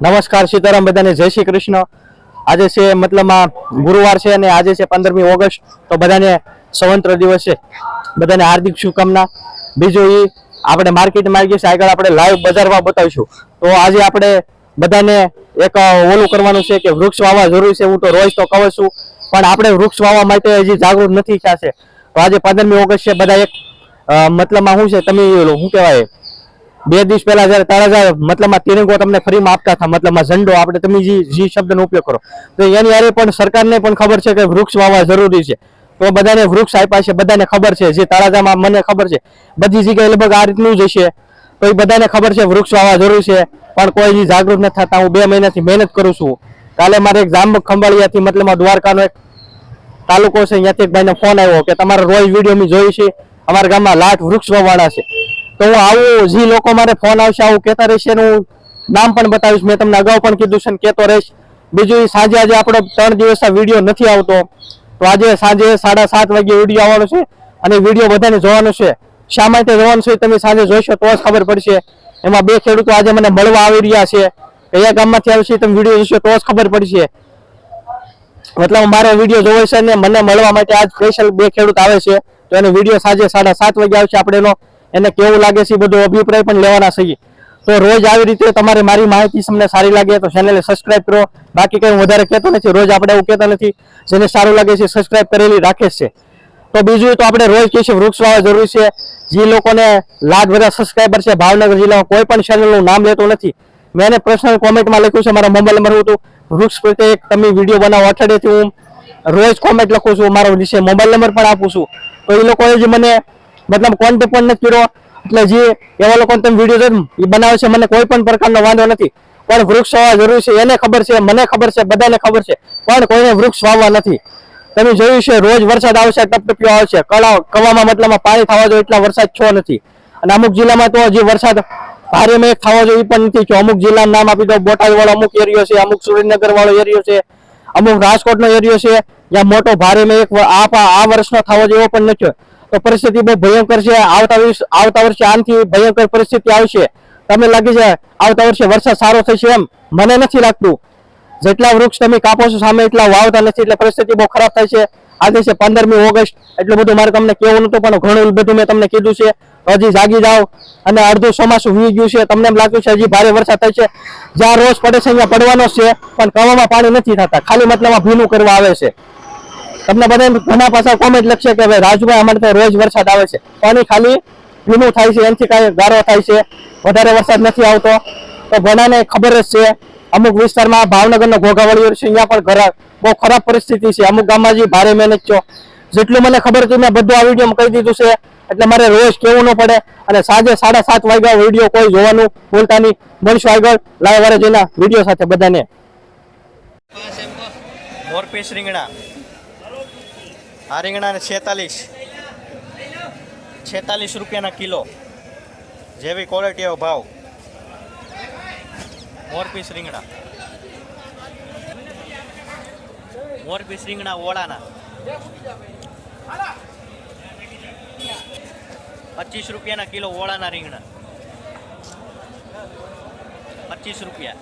નમસ્કાર સીતારામ બધાને, જય શ્રી કૃષ્ણ. આજે છે મતલબમાં ગુરુવાર છે અને આજે છે પંદરમી ઓગસ્ટ, તો બધાને સ્વતંત્ર દિવસ છે. બધાને હાર્દિક શુભકામના. બીજું એ આપણે માર્કેટમાં આવી ગયા છે આગળ આપણે લાઈવ બજારમાં બતાવીશું. તો આજે આપણે બધાને એક ઓલું કરવાનું છે કે વૃક્ષ વાવવા જરૂરી છે. હું તો રોજ તો કહું છું, પણ આપણે વૃક્ષ વાવવા માટે હજી જાગૃત નથી થયા છે. તો આજે પંદરમી ઓગસ્ટ છે, બધા એક મતલબમાં શું છે, તમે શું કહેવાય? બે દિવસ પહેલા જયારે તારા મતલબમાં તિરંગો તમને ફ્રીમાં આપતા હતા મતલબમાં ઝંડો, આપણે તમે જે જે શબ્દનો ઉપયોગ કરો. તો એની અરે પણ સરકારને પણ ખબર છે કે વૃક્ષ વાવવા જરૂરી છે. તો બધાને વૃક્ષ આપ્યા છે, બધાને ખબર છે, જે તારાજામાં મને ખબર છે. બધી જગ્યાએ લગભગ આ રીતનું જ હશે. તો એ બધાને ખબર છે વૃક્ષ વાવવા જરૂરી છે. પણ કોઈ જાગૃત નથી થતા, હું બે મહિનાથી મહેનત કરું છું. કાલે મારે એક જામ ખંભાળિયાથી મતલબમાં દ્વારકાનો એક તાલુકો છે, ત્યાંથી એક ભાઈને ફોન આવ્યો કે તમારો રોજ વીડિયો મેં જોઈ છે. અમારા ગામમાં લાઠ વૃક્ષ વાવવાના છે. તો હું આવું, જે લોકો મારે ફોન આવશે, આવું કહેતા રહેશે હું નામ પણ બતાવીશ. મેં તમને અગાઉ પણ કીધું છે કહેતો રહીશ. બીજું સાંજે આજે આપણો ત્રણ દિવસ વીડિયો નથી આવતો. તો આજે સાંજે સાડા સાત વાગે વીડિયો આવવાનો છે અને વીડિયો બધાને જોવાનો છે. શા માટે જોવાનું છે તમે સાંજે જોઈશો તો જ ખબર પડશે. એમાં બે ખેડૂતો આજે મને મળવા આવી રહ્યા છે. કયા ગામમાંથી આવશે તમે વીડિયો જોશો તો જ ખબર પડશે. મતલબ મારે વીડિયો જોવો છે ને મને મળવા માટે આજ સ્પેશિયલ બે ખેડૂત આવે છે. તો એનો વીડિયો સાંજે સાડા સાત વાગે આવશે આપણે એનો એને કેવું લાગે છે બધો અભિપ્રાય પણ લેવાના છીએ તો રોજ આવી રીતે તમારે મારી માહિતી તમને સારી લાગે તો ચેનલને સબસ્ક્રાઇબ કરો. બાકી કંઈ વધારે કહેતો નથી, રોજ આપણે એવું કહેતા નથી. જેને સારું લાગે છે સબસ્ક્રાઇબ કરેલી રાખે છે. તો બીજું તો આપણે રોજ કહીએ છીએ વૃક્ષ વાવવા જરૂરી છે. જે લોકોને લાખ બધા સબસ્ક્રાઇબર છે, ભાવનગર જિલ્લામાં કોઈ પણ ચેનલનું નામ લેતો નથી. મેં એને પર્સનલ કોમેન્ટમાં લખ્યું છે, મારા મોબાઈલ નંબર હતું. વૃક્ષ પ્રત્યે એક તમે વીડિયો બનાવો અઠવાડિયેથી હું રોજ કોમેન્ટ લખું છું, મારો વિશે મોબાઈલ નંબર પણ આપું છું. તો એ લોકોએ જ મને મતલબ કોન્ટેક્ટ પણ નથી કર્યો એટલે જે એવા લોકો તમે વીડિયો એ બનાવે છે, મને કોઈ પણ પ્રકારનો વાંધો નથી. પણ વૃક્ષ વાવવા જરૂરી છે, એને ખબર છે, મને ખબર છે, બધાને ખબર છે, પણ કોઈને વૃક્ષ વાવવા નથી. તમે જોયું છે, રોજ વરસાદ આવશે ટપટપિયો આવશે. કળા, કવામાં મતલબમાં પાણી થવા જોઈએ એટલા વરસાદ છો નથી. અને અમુક જિલ્લામાં તો હજી વરસાદ ભારેમાં એક થવા જોઈએ પણ નથી થયો. અમુક જિલ્લાનું નામ આપી દો બોટાદ વાળો અમુક એરિયો છે, અમુક સુરેન્દ્રનગર વાળો એરિયો છે, અમુક રાજકોટનો એરિયો છે. જ્યાં મોટો ભારેમાં એક આ આ વર્ષનો થવો જેવો પણ નથી તો પરિસ્થિતિ બહુ ભયંકર છે. આવતા આવતા વર્ષે આનથી ભયંકર પરિસ્થિતિ આવશે. તમને લાગે છે આવતા વર્ષે વરસાદ સારો થશે એમ? મને નથી લાગતું. જેટલા વૃક્ષ તમે કાપો છો સામે એટલા વાવતા નથી, એટલે પરિસ્થિતિ બહુ ખરાબ થાય છે. આજે છે પંદરમી ઓગસ્ટ, એટલું બધું મારે તમને કેવું નતું પણ ઘણું બધું મેં તમને કીધું છે. હજી જાગી જાઓ અને અડધું ચોમાસું વી ગયું છે. તમને એમ લાગ્યું છે હજી ભારે વરસાદ થાય છે. જ્યાં રોજ પડે છે અહીંયા પડવાનો છે. પણ કવામાં પાણી નથી થતા. ખાલી મતલબમાં ભીનું કરવા આવે છે. તમને બધા ઘણા પાછા કોમેન્ટ લખશે કે ભાઈ રાજુભાઈ અમારે ત્યાં રોજ વરસાદ આવે છે. પાણી ખાલી ભીનું થાય છે, એનાથી કાંઈ ગારો થાય છે. વધારે વરસાદ નથી આવતો. તો ઘણાને ખબર જ છે, અમુક વિસ્તારમાં ભાવનગરનો ઘોઘાવાળી છે, અહીંયા પણ ઘર બહુ ખરાબ પરિસ્થિતિ છે. અમુક ગામમાં જે ભારે મહેનત છો જેટલું મને ખબર હતી મેં બધું આ વિડીયોમાં કહી દીધું છે. એટલે મારે રોજ કેવું ન પડે. અને સાંજે સાડા સાત વાગ્યા વીડિયો કોઈ જોવાનું બોલતા નહીં. મળશું આગળ લાઈવ વારે જઈને વીડિયો સાથે બધાને. મોરપીસ રીંગણા. આ રીંગણા ને છેતાલીસ. છેતાલીસ રૂપિયાના કિલો. જેવી ક્વોલિટી એવો ભાવ. મોરપીસ રીંગણા. મોરપીસ રીંગણા ઓળાના. પચીસ રૂપિયાના કિલો ઓળાના રીંગણા. પચીસ રૂપિયા.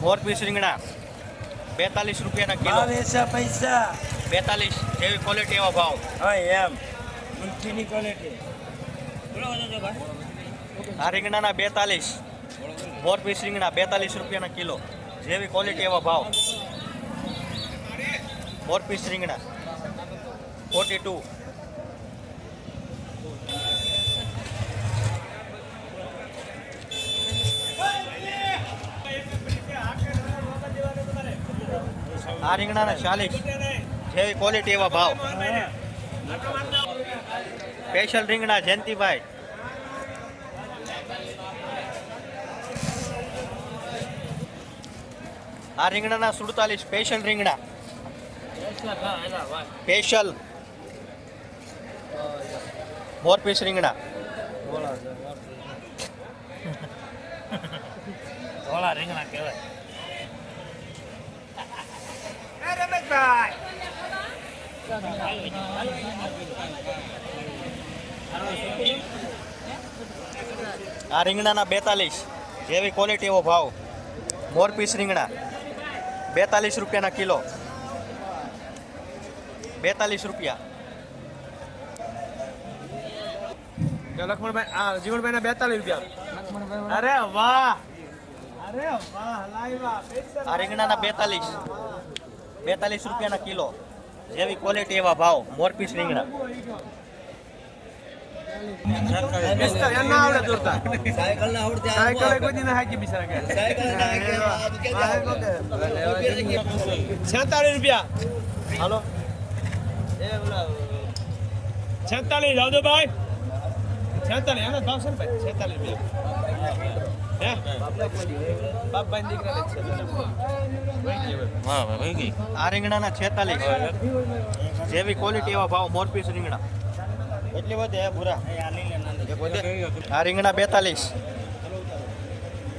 મોર પીસ રીંગણા. બેતાલીસ રૂપિયાના કિલો. પૈસા પૈસા. બેતાલીસ. જેવી ક્વોલિટી એવો ભાવ. હા એમ. ઊંચીની ક્વોલિટી આ રીંગણાના બેતાલીસ. મોર પીસ રીંગણા બેતાલીસ રૂપિયાના કિલો. જેવી ક્વોલિટી એવો ભાવ. મોર પીસ રીંગણા. ફોર્ટી ટુ આ રીંગણાના ચાલીસ. જેવી ક્વોલિટી એવા ભાવ. સ્પેશિયલ રીંગણા જયંતિભાઈ. આ રીંગણાના સુડતાલીસ સ્પેશિયલ રીંગણા. સ્પેશિયલ મોર પીસ રીંગણા. ધોળા રીંગણા કહેવાય. રમેશભાઈ આ રીંગણાના બેતાલીસ. જેવી ક્વોલિટી એવો ભાવ. મોર પીસ રીંગણા. બેતાલીસ રૂપિયાના કિલો. બેતાલીસ રૂપિયા. લક્ષ્મણભાઈ આ જીવનભાઈ બેતાલીસ રૂપિયા. અરે વાહ. અરે વાહ આ રીંગણાના બેતાલીસ. બેતાલીસ રૂપિયાના કિલો. જેવી ક્વોલિટી એવા ભાવ મોરપીસ રીંગણા. છેતાલીસ રૂપિયા. હાલો. છેતાલીસ જાવ ભાઈ. છેતાલીસ એના ભાવ છે ને ભાઈ? છેતાલીસ રૂપિયા હે? બાપભાઈ દીકરા આ રીંગણાના છેતાલીસ. જેવી ક્વોલિટી એવા ભાવ મોરપીસ રીંગણા. એટલી વધે હે ભૂરા આ રીંગણા બેતાલીસ.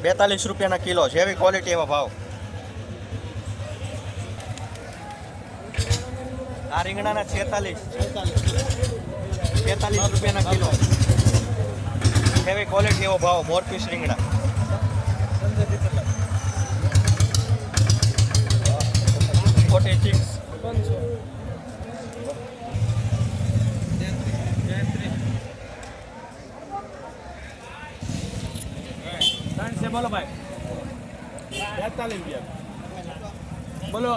બેતાલીસ રૂપિયાના કિલો જેવી ક્વોલિટી એવા ભાવ. આ રીંગણાના છેતાલીસ. છેતાલીસ રૂપિયાના કિલો. જેવી ક્વોલિટી એવો ભાવ મોરપીસ રીંગણા ફોર્ટી સિક્સ ત્રણ છે બોલો ભાઈ. બેતાલીસ રૂપિયા. બોલો.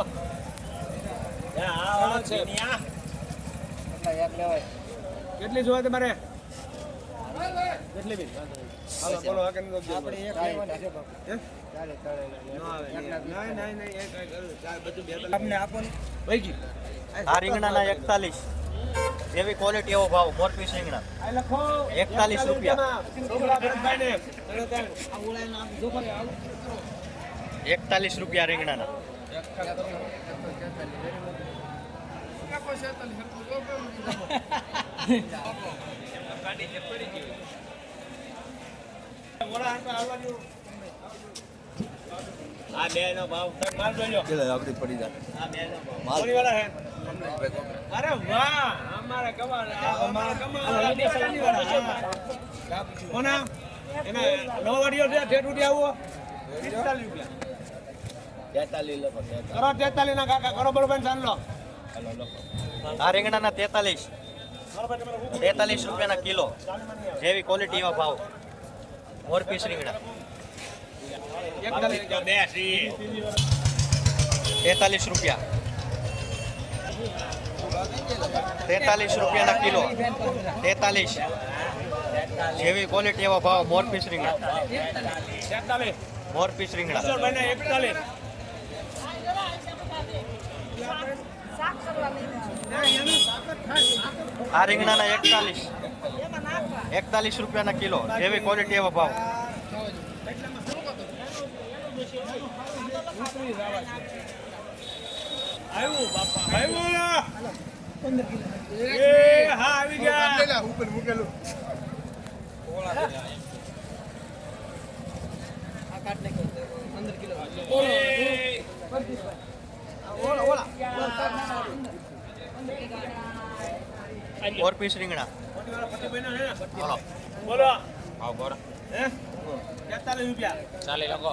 આ છે. કેટલી જોવા તમારે? કેટલી બી? હાલો બોલો આ કેટલી આપણે આપને આપો ને. ગઈ આ રીંગણાના એકતાલીસ. જેવી ક્વોલિટી એવો ભાવ મોરપી રીંગણા એકતાલીસ રૂપિયા. એકતાલીસ રૂપિયા રીંગણાના આ બે નો ભાવ માલ જોઈ લો. આ બે નો ભાવ. અરે વાહ અમારા કમાલ કમાલ સાની. કોના એના છે ઠેઠ ઉઠી આવો પિસ્તાલીસ રૂપિયા કરો તેતાલીસ ના કાકા કરો બરોબર ચાલ લો આ રીંગણાના તેતાલીસ તેતાલીસ રૂપિયાના કિલો. જેવી ક્વોલિટી એવા ભાવ મોરપીસ રીંગણા. તેતાલીસ રૂપિયા. તેતાલીસ રૂપિયાના કિલો. તેતાલીસ. જેવી ક્વોલિટી એવા ભાવ મોરપીસ રીંગણા. મોરપીસ રીંગણા. આ રીંગણાના એકતાલીસ. એકતાલીસ રૂપિયાના કિલો. જેવી ક્વોલિટી એવા ભાવ. આવ્યું બાપા. આવ્યું એ હા આવી ગયા. એ, મોરપીસ રીંગણા. પતિભાઈનો છે બોલો બોલો બોલો હે તેતાલીસ રૂપિયા. ચાલે લગો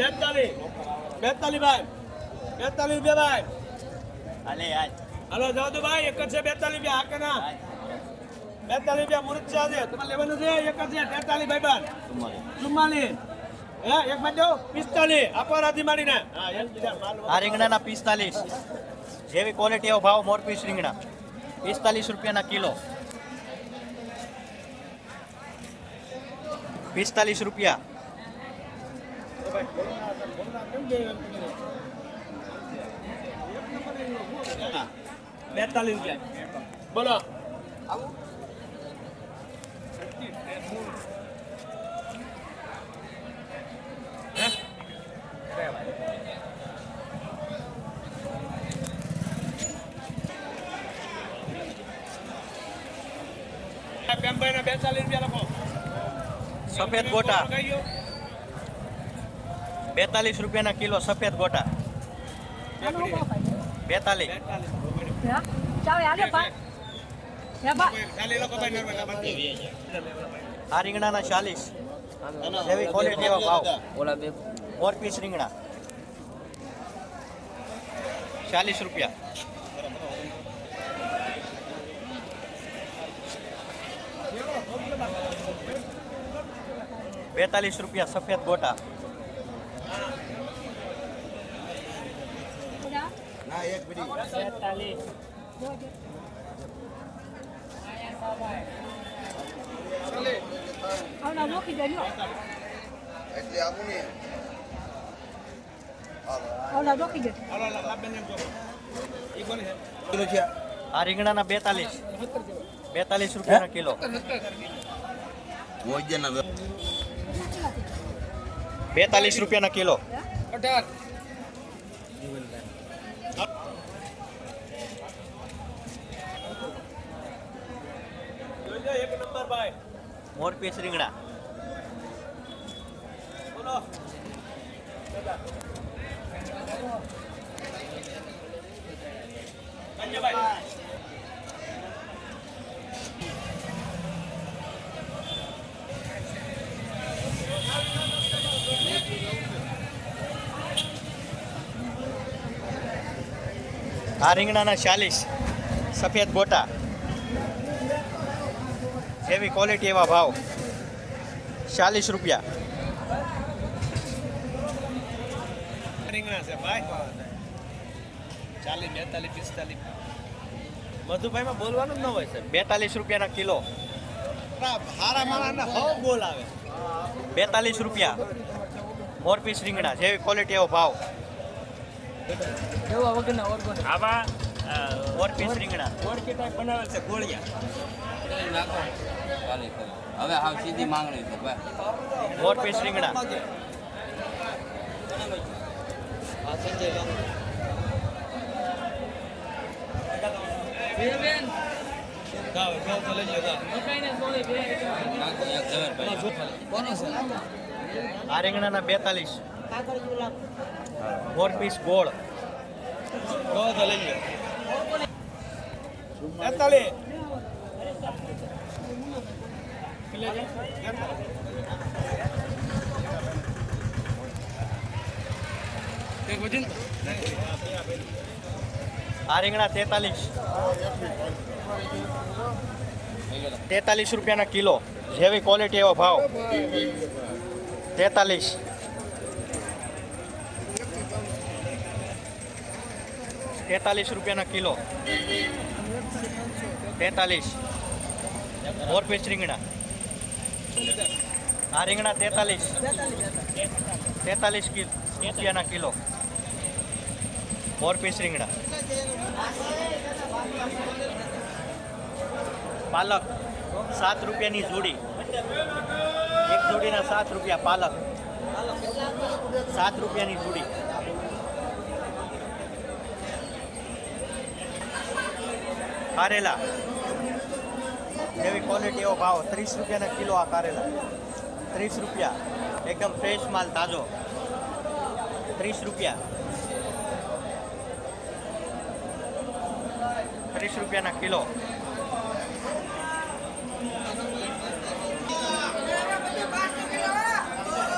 બેતાલીસ. બેતાલીસ ભાઈ. બેતાલીસ રૂપિયા ભાઈ. હાલો જાઓ તો ભાઈ. એક જ છે બેતાલીસ રૂપિયા હા કે ના? બેતાલીસ રૂપિયા મુરચા છે. તમારે લેવાનું છે? એક જ છે તેતાલીસ ભાઈ બાર ચુમ્માલીસ. હે એક દો પિસ્તાલીસ. આપો રાધી મારીને. બીજા આ રીંગણાના પિસ્તાલીસ. જેવી ક્વોલિટી એવો ભાવ મોરપીસ રીંગણા. પિસ્તાલીસ રૂપિયાના કિલો. પિસ્તાલીસ રૂપિયા. બેતાલીસ રૂપિયા. બોલો. લખો સફેદ ગોટા બેતાલીસ રૂપિયાના કિલો સફેદ ગોટા બેતાલીસ આ રીંગણાના ચાલીસ. જેવી ક્વોલિટી એવા ભાવ. મોરપીસ રીંગણા. ચાલીસ રૂપિયા. બેતાલીસ રૂપિયા સફેદ ગોટા. Ahora no, que ya no. Ahora no, que ya no. હાલો લાભ બેન જો ઈ કોણ છે આ રીંગણાના બેતાલીસ. બેતાલીસ રૂપિયાના કિલો. બેતાલીસ રૂપિયાના કિલો. જોઈજો એક નંબર ભાઈ. મોરપીસ રીંગણા. આ રીંગણાના ચાલીસ. સફેદ ગોટા. જેવી ક્વોલિટી એવા ભાવ. ચાલીસ રૂપિયા. રીંગણા છે ભાઈ. ચાલીસ બેતાલીસ પિસ્તાલીસ. મધુભાઈમાં બોલવાનું જ ન હોય છે બેતાલીસ રૂપિયાના કિલો. હારા માણસને હવ બોલ આવે. બેતાલીસ રૂપિયા. મોરપીસ રીંગણા જેવી ક્વોલિટી એવો ભાવ. આવા મોરપીસ રીંગણા. ગોળકી ટાઈપ બનાવેલ છે ગોળિયા. હવે હાવ સીધી માંગણી છે ભાઈ. રીંગણા લઈ લો ગાવ આ રીંગણાના બેતાલીસ. મોરપીસ ગોળ. ગાવ તો લઈ લો બેતાલીસ. આ રીંગણા તેતાલીસ. તેતાલીસ રૂપિયાના કિલો. જેવી ક્વોલિટી એવો ભાવ. તેતાલીસ. તેતાલીસ રૂપિયાના કિલો. તેતાલીસ. મોરપીસ રીંગણા. આ રીંગણા તેતાલીસ. તેતાલીસ કિલો, રૂપિયાના કિલો. મોરપીસ રીંગણા. પાલક, સાત રૂપિયાની જોડી. એક જોડીના સાત રૂપિયા પાલક. સાત રૂપિયાની જોડી. કારેલા એવી ક્વોલિટી એવો ભાવ ત્રીસ રૂપિયાના કિલો આ કારેલા. ત્રીસ રૂપિયા. એકદમ ફ્રેશ માલ, તાજો. ત્રીસ રૂપિયા. ત્રીસ રૂપિયાના કિલો.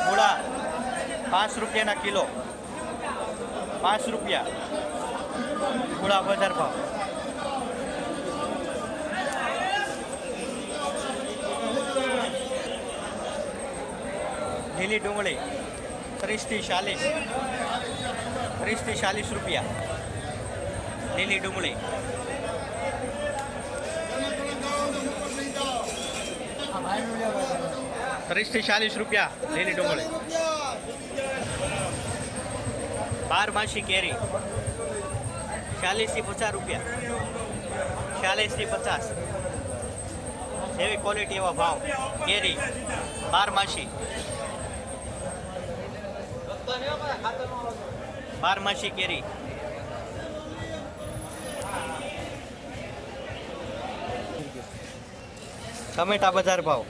મૂળા, પાંચ રૂપિયાના કિલો. પાંચ રૂપિયા. મૂળા બજાર ભાવ. લીલી ડુંગળી, ત્રીસથી ચાલીસ ત્રીસથી ચાલીસ રૂપિયા. લીલી ડુંગળી. ત્રીસથી ચાલીસ રૂપિયા લીલી ડુંગળી. બારમાસી કેરી. ચાલીસથી પચાસ રૂપિયા. ચાલીસથી પચાસ. એવી ક્વોલિટી એવા ભાવ. કેરી, બાર માસી બાર માસી કેરી. ટમેટા બજાર ભાવ.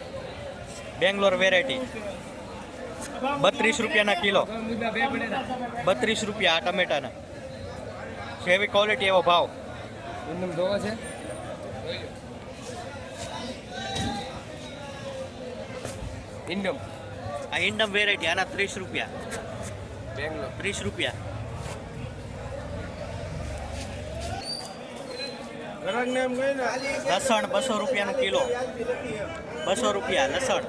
બેંગ્લોર વેરાયટી. બત્રીસ રૂપિયાના કિલો. બત્રીસ રૂપિયા આ ટમેટાના. જેવી ક્વોલિટી એવો ભાવ. ઇન્ડમ. આ ઇન્ડમ વેરાયટી આના ત્રીસ રૂપિયા. બેંગ્લોર. ત્રીસ રૂપિયા. લસણ બસો રૂપિયાનું કિલો. બસો રૂપિયા લસણ.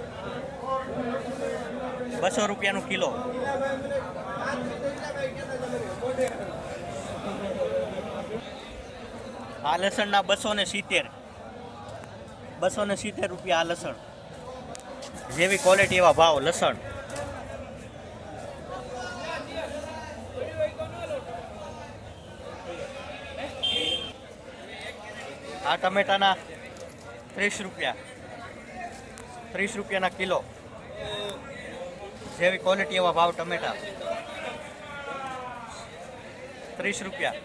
બસો રૂપિયાનું કિલો. આ લસણના બસો ને સિત્તેર. બસો ને સિત્તેર રૂપિયા આ લસણ. જેવી ક્વોલિટી એવા ભાવ લસણ. આ ટમેટાના ત્રીસ રૂપિયા. ત્રીસ રૂપિયાના કિલો. જેવી ક્વોલિટી એવા ભાવ ટમેટા. ત્રીસ રૂપિયા.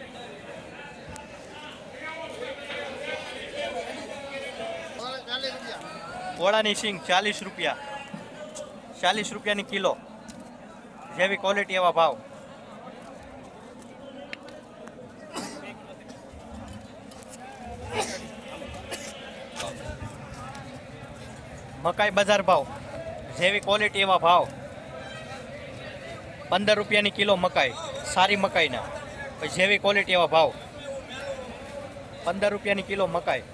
ઓળાની સિંગ ચાલીસ રૂપિયા. ચાલીસ રૂપિયાની કિલો. જેવી ક્વોલિટી એવા ભાવ. મકાઈ બજાર ભાવ જેવી ક્વોલિટી એવા ભાવ. પંદર રૂપિયાની કિલો મકાઈ સારી મકાઈના પછી જેવી ક્વોલિટી એવા ભાવ. પંદર રૂપિયાની કિલો મકાઈ.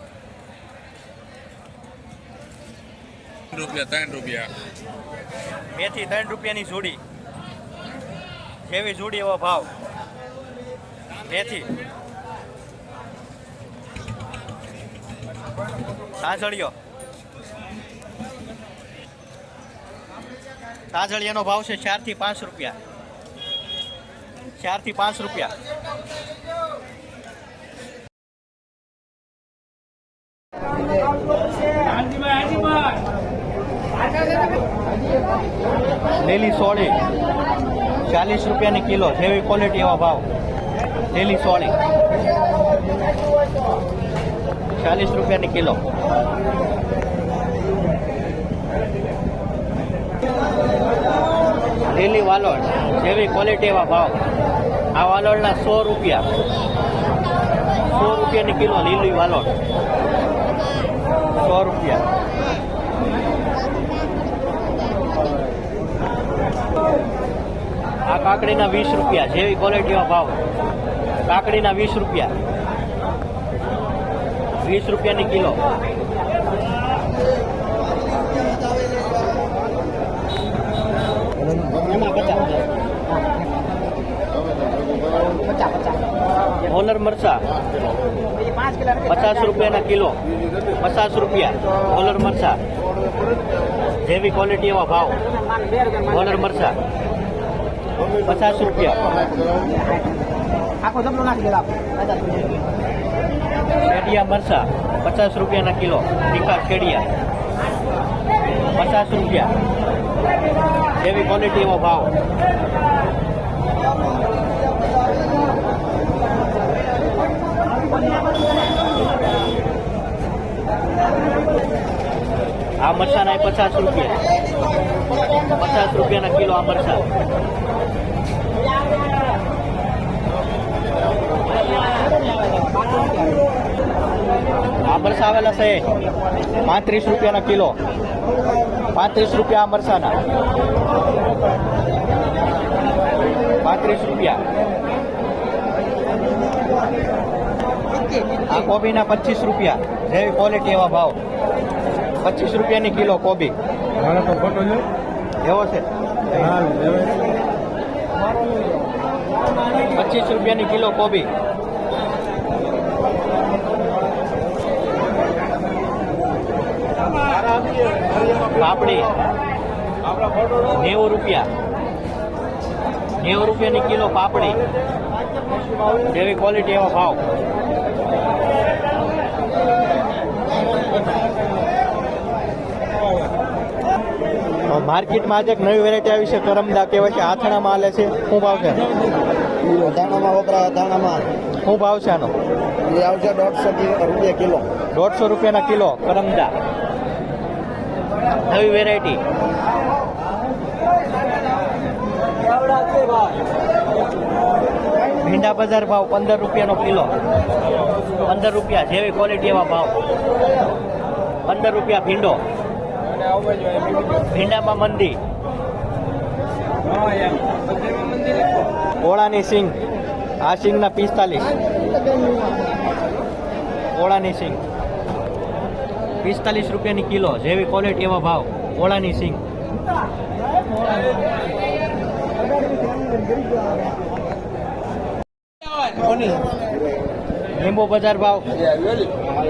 રૂપિયા ત્રણ રૂપિયા. મેથી ત્રણ રૂપિયાની જોડી જેવી જોડી એવો ભાવ. મેથી તાંજળીઓ તાંજળીયાનો ભાવ છે ચારથી પાંચ રૂપિયા. ચારથી પાંચ રૂપિયા. લીલી સોળી. ચાલીસ રૂપિયાની કિલો, જેવી ક્વોલિટી એવા ભાવ. લીલી સોળી. ચાલીસ રૂપિયાની કિલો. લીલી વાલોડ જેવી ક્વોલિટી ભાવ. આ વાલોડના સો રૂપિયા. સો રૂપિયાની કિલો લીલી વાલોડ. સો રૂપિયા. આ કાકડીના વીસ રૂપિયા જેવી ક્વોલિટીનો ભાવ. કાકડીના વીસ રૂપિયા. વીસ રૂપિયાની કિલો. હોલર મરચા. પચાસ રૂપિયાના કિલો. પચાસ રૂપિયા હોનર મરચા. જેવી ક્વોલિટી એવા ભાવ. હોનર મરચા. પચાસ રૂપિયા. શેડિયા મરચા પચાસ રૂપિયાના કિલો. ટીકા ખેડિયા. પચાસ રૂપિયા. જેવી ક્વોલિટી એવો ભાવ. આ મરચાના પચાસ રૂપિયા. પચાસ રૂપિયાના કિલો આ મરચા. આ મરસા આવેલા છે પાંત્રીસ રૂપિયાના કિલો. પાંત્રીસ રૂપિયા આ મરસાના પાંત્રીસ રૂપિયા. આ કોબીના પચીસ રૂપિયા. જેવી ક્વોલિટી એવા ભાવ. પચીસ રૂપિયાની કિલો કોબી. મારા તો ફોટો જો એવો છે. પચીસ રૂપિયાની કિલો કોબી. પાપડી. નેવું રૂપિયા. નેવું રૂપિયાની કિલો પાપડી. જેવી ક્વોલિટી એવા ભાવ. માર્કેટમાં આજે એક નવી વેરાયટી આવી છે. કરમદા કહેવાય છે. આથણામાં આલે છે. શું ભાવ છે? દાણામાં વપરાય દાણામાં શું ભાવ છે આનો? એ આવશે દોઢસો રૂપિયા કિલો. દોઢસો રૂપિયાના કિલો. કરમદા. નવી વેરાયટી ભીંડા બજાર ભાવ પંદર રૂપિયાનો કિલો. પંદર રૂપિયા. જેવી ક્વોલિટી એવા ભાવ. પંદર રૂપિયા ભીંડો. ભીંડામાં મંદી. ઓળાની સિંગ. આ સિંગના પિસ્તાલીસ. ઓળાની સિંગ. પિસ્તાલીસ રૂપિયાની કિલો. જેવી ક્વોલિટી એવા ભાવ. ઓળાની સિંગ. લીંબુ બજાર ભાવ.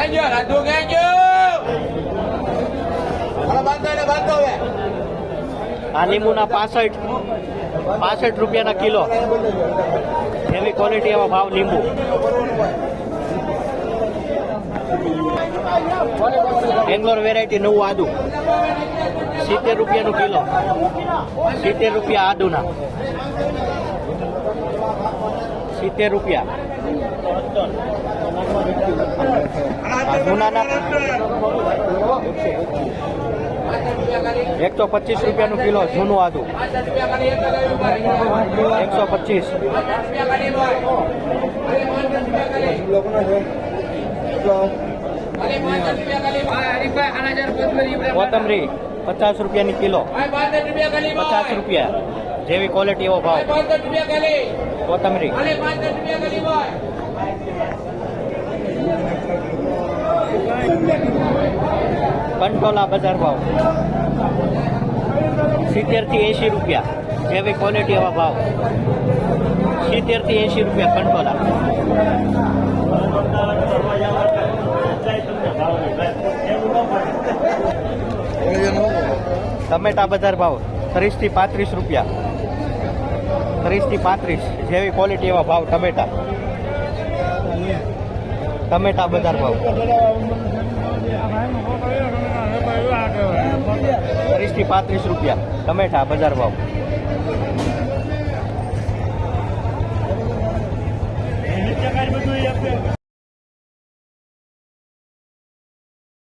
ગેંજો રાજુ હવે આ લીંબુના પાસઠ પાસઠ રૂપિયાના કિલો. એવી ક્વોલિટી એવા ભાવ લીંબુ. બેંગ્લોર વેરાયટી નવું આદુ. સિત્તેર રૂપિયાનું કિલો. સિત્તેર રૂપિયા આદુના. સિત્તેર રૂપિયા. આ જૂનાના એકસો પચીસ રૂપિયાનું કિલો જૂનું આદુ. એકસો પચીસ. કોથમરી પચાસ રૂપિયાની કિલો. પચાસ રૂપિયા. જેવી ક્વોલિટી એવો ભાવ. કોથમરી. કંટોલા બજાર ભાવ. સિત્તેરથી એંશી રૂપિયા. જેવી ક્વોલિટી એવા ભાવ. સિત્તેરથી એંશી રૂપિયા કંટોલા ટમેટા બજાર ભાવ ત્રીસથી પાંત્રીસ રૂપિયા. ત્રીસથી પાંત્રીસ, જેવી ક્વોલિટી એવા ભાવ ટમેટા. ટમેટા બજાર ભાવ. ત્રીસથી પાંત્રીસ રૂપિયા ટમેટા બજાર ભાવ.